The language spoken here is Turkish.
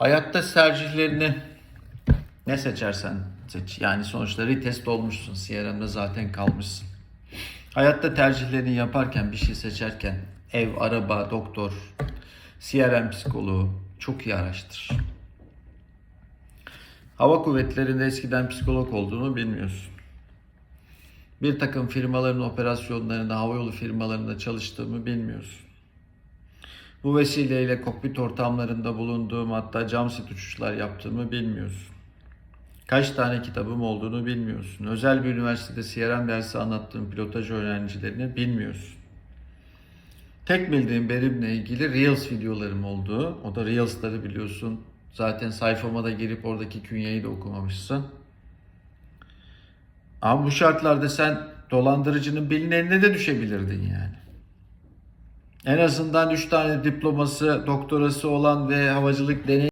Hayatta tercihlerini ne seçersen seç. Yani sonuçta retest olmuşsun. CRM'de zaten kalmışsın. Hayatta tercihlerini yaparken, bir şey seçerken ev, araba, doktor, CRM psikoloğu çok iyi araştır. Hava kuvvetlerinde eskiden psikolog olduğunu bilmiyorsun. Bir takım firmaların operasyonlarında, havayolu firmalarında çalıştığımı bilmiyorsun. Bu vesileyle kokpit ortamlarında bulunduğum hatta cam sit uçuşlar yaptığımı bilmiyorsun. Kaç tane kitabım olduğunu bilmiyorsun. Özel bir üniversitede CRM dersi anlattığım pilotaj öğrencilerini bilmiyorsun. Tek bildiğim benimle ilgili Reels videolarım oldu. O da Reels'ları biliyorsun. Zaten sayfama da girip oradaki künyeyi de okumamışsın. Ama bu şartlarda sen dolandırıcının belinin eline de düşebilirdin yani. En azından 3 tane diploması, doktorası olan ve havacılık deneyimi